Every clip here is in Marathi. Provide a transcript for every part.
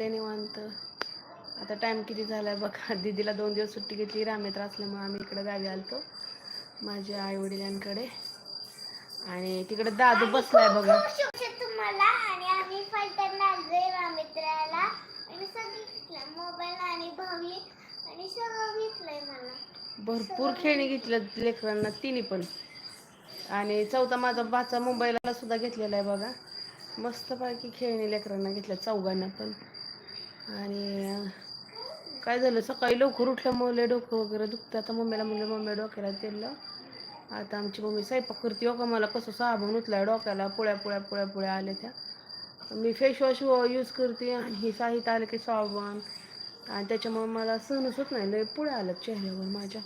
ते निवांत. आता टाइम किती झालाय बघा. दीदीला दोन दिवस सुट्टी घेतली रामेत्र असल्यामुळे आम्ही इकडे गावी आलतो. माझ्या आई वडिलांकडे आणि तिकडे दादू बसलाय बघा. तुम्हाला. आणि आम्ही फलटण आलोय रामित्राला. आणि सगळं घेतलं मोबाईल आणि भावली आणि सगळं घेतलंय मला. भरपूर खेळणी घेतल्या. लेकरांना तिन्ही पण. आणि चौथा माझा बाचा मुंबईला सुद्धा घेतलेला आहे बघा. मस्तपैकी खेळणी लेकरांना घेतल्या चौघांना पण. आणि काय झालं? सकाळी लवकर उठल्यामुळे लय डोकं वगैरे दुखतं आता मम्मीला म्हणलं मम्मी डोक्याला तेल आता आमची मम्मी स्वयंपाक करते. हो का? मला कसं साबण उतलाय डोक्याला पुळ्या पुळ्या पुळ्या पुळ्या आल्या त्या. मी फेशवॉश यूज करते आणि हे साहित्य आलं की साबण. आणि त्याच्यामुळे मला सहनच होत नाही. लय पुळ्या आलं चेहऱ्यावर माझ्या.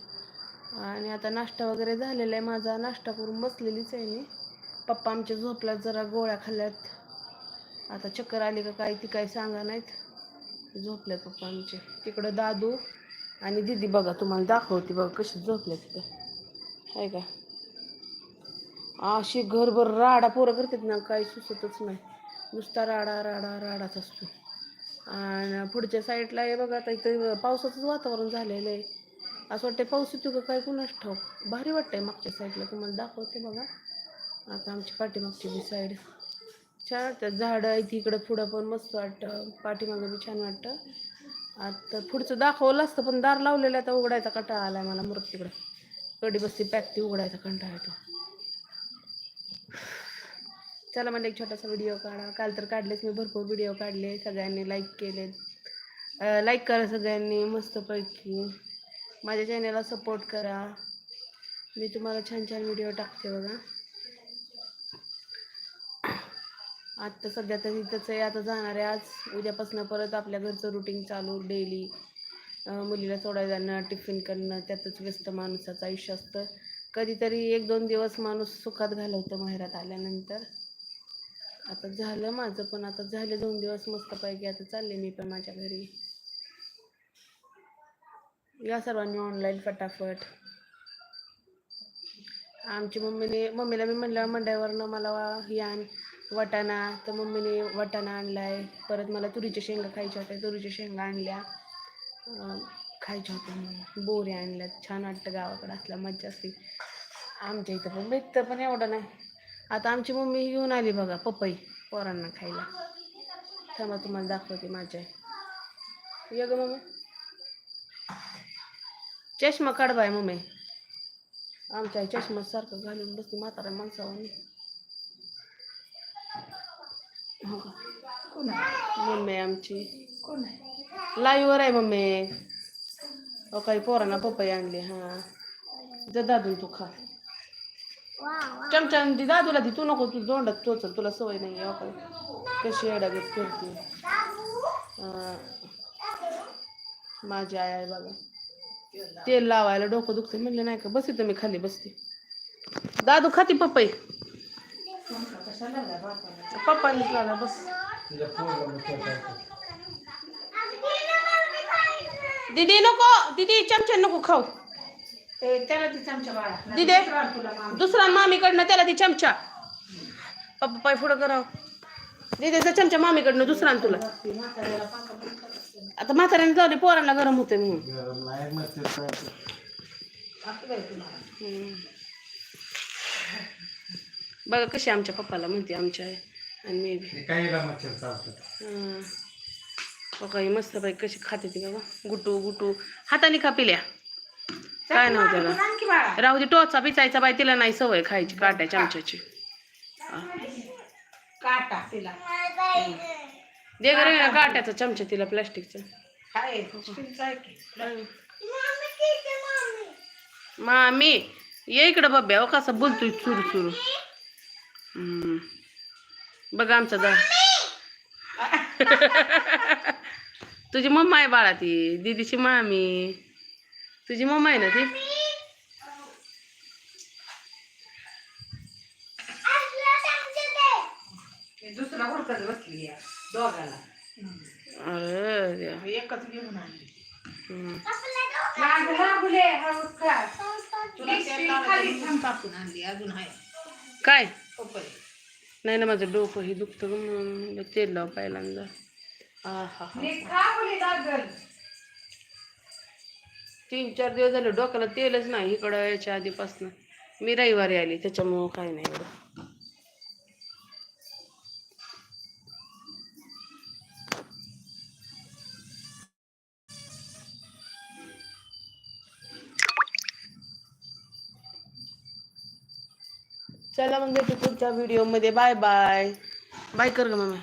आणि आता नाश्ता वगैरे झालेला आहे. माझा नाश्ता करून बसलेलीच आहे मी. पप्पा आमच्या झोपल्यात जरा गोळ्या खाल्ल्यात. आता चक्कर आली का काय ती काय सांगा नाहीत. झोपल्यात पप्पा आमचे. तिकडं दादू आणि दिदी बघा तुम्हाला दाखवते बघा कशी झोपल्या तिथं. आहे का? अशी घरभर राडा पोरं करतात ना काही सुचतच नाही. नुसता राडा राडा राडाच असतो. आणि पुढच्या साईडला आहे बघा आता इथं पावसाचंच वातावरण झालेलं आहे. असं वाटतं पाऊस येतो का काय कुणाच ठाऊ भारी वाटतंय मागच्या साईडला तुम्हाला दाखवते बघा. आता आमची पाठीमागची बी साईड. छान वाटतं झाडं आहेत इकडं पुढं पण मस्त वाटतं. पाठीमागं बी छान वाटतं. आता पुढचं दाखवलं असतं पण दार लावलेलं आहे, आता उघडायचा कंटाळा आला मला मरत तिकडं. कडी बसती पॅक ती उघडायचा कंटाळा येतो. चला मला एक छोटासा व्हिडिओ काढा. काल तर काढलेच मी भरपूर व्हिडिओ काढले. सगळ्यांनी लाईक केले लाईक करा सगळ्यांनी मस्तपैकी. माझ्या चॅनलला सपोर्ट करा. मी तुम्हाला छान छान व्हिडिओ टाकते बघा. आत्ता सध्या तर इथंच आहे आता जाणार आहे आज. उद्यापासून परत आपल्या घरचं रुटीन चालू डेली मुलीला सोडायला जाणं टिफिन करणं त्यातच व्यस्त माणसाचं आयुष्य असतं. कधीतरी एक दोन दिवस माणूस सुखात घालवतो माहेरात आल्यानंतर. आता झालं माझं पण आता झाले दोन दिवस मस्तपैकी आता चालले मी पण माझ्या घरी. या सर्वांनी ऑनलाईन फटाफट. आमची मम्मीने मम्मीला मी म्हणलं मंड्यावरनं मला वा- वाटाणा. तर मम्मीने वाटाणा आणलाय. परत मला तुरीच्या शेंगा खायच्या होत्या. तुरीच्या शेंगा आणल्या. खायच्या होत्या मला बोऱ्या आणल्यात. छान वाटतं गावाकडं असल्या मज्जा असते. आमच्या इथं पण भेटतं पण एवढं नाही. आता आमची मम्मी घेऊन आली बघा पपई पोरांना खायला. थांबा तुम्हाला दाखवते माझ्या. ये ग मम्मी. चष्मा काढ बाय मम्मी. आमच्या आई चष्मा सारखं घालून बसते म्हातारा माणसावानी हो का मम्मी आमची. लाईव्हवर आहे? मम्मी. हो काही पोरांना पपई आणली हा. जा दादू तू खा. वा वा चमचा आणि ती दादूला ती तू नको तू दोंडात चोचल तुला सवय नाही आहे हो काय कशी अडागत करते. हा. माझी आई आहे बघा तेल लावायला डोकं दुखतं म्हणलं नाही का बस इथं मी खाली बसते. दादू खाती पपई. पप्पांनीच लावला बस. दीदी नको दीदी चमचा नको खाऊ. त्याला ती चमचा बाळा दिदे दुसरा मामीकडनं त्याला ती चमचा. पप्पा पाय पुढं कराव. दिदेचा चमचा मामीकडनं दुसरा तुला. आता म्हाताऱ्याने जाऊ दे पोरांना गरम होते म्हणून. बघा कशी आमच्या पप्पाला म्हणते आमच्या आणि मी बी. काहीला मच्छर चालतात हं. बघा ही मस्त बाई कशी खाते ती बाबा. गुटू गुटू. हाताने खा पिल्या. काय नाव त्याला? आणखी बाळा. राहू दे टोचा पिचायचा बाई तिला नाही सवय खायची काट्या चमच्याची. काटा तिला. दे गरे काट्याचा चमचा तिला प्लास्टिकचा. काय स्टीलचा आहे की? मामी ये इकडं बब्या हो कसा बोलतोय चुरू चुरू. हम्म. बघा आमचा दा तुझी मम्मा आहे बाळा ती दीदीची मामी. तुझी मम्मा आहे ना ती? दुसरा हुडकत बसली दोघाला. एकच घेऊन काय? नाही ना माझं डोकं हे दुखतं ग म्हणून तेल लाव पहिल्यांदा आहा. तीन चार दिवस झाले डोक्याला तेलच नाही इकडं यायच्या आधीपासून. मी रविवारी आली त्याच्यामुळं काही नाही एवढं. चला मग भेटू पुढच्या व्हिडिओमध्ये बाय बाय बाय कर ग मम्मी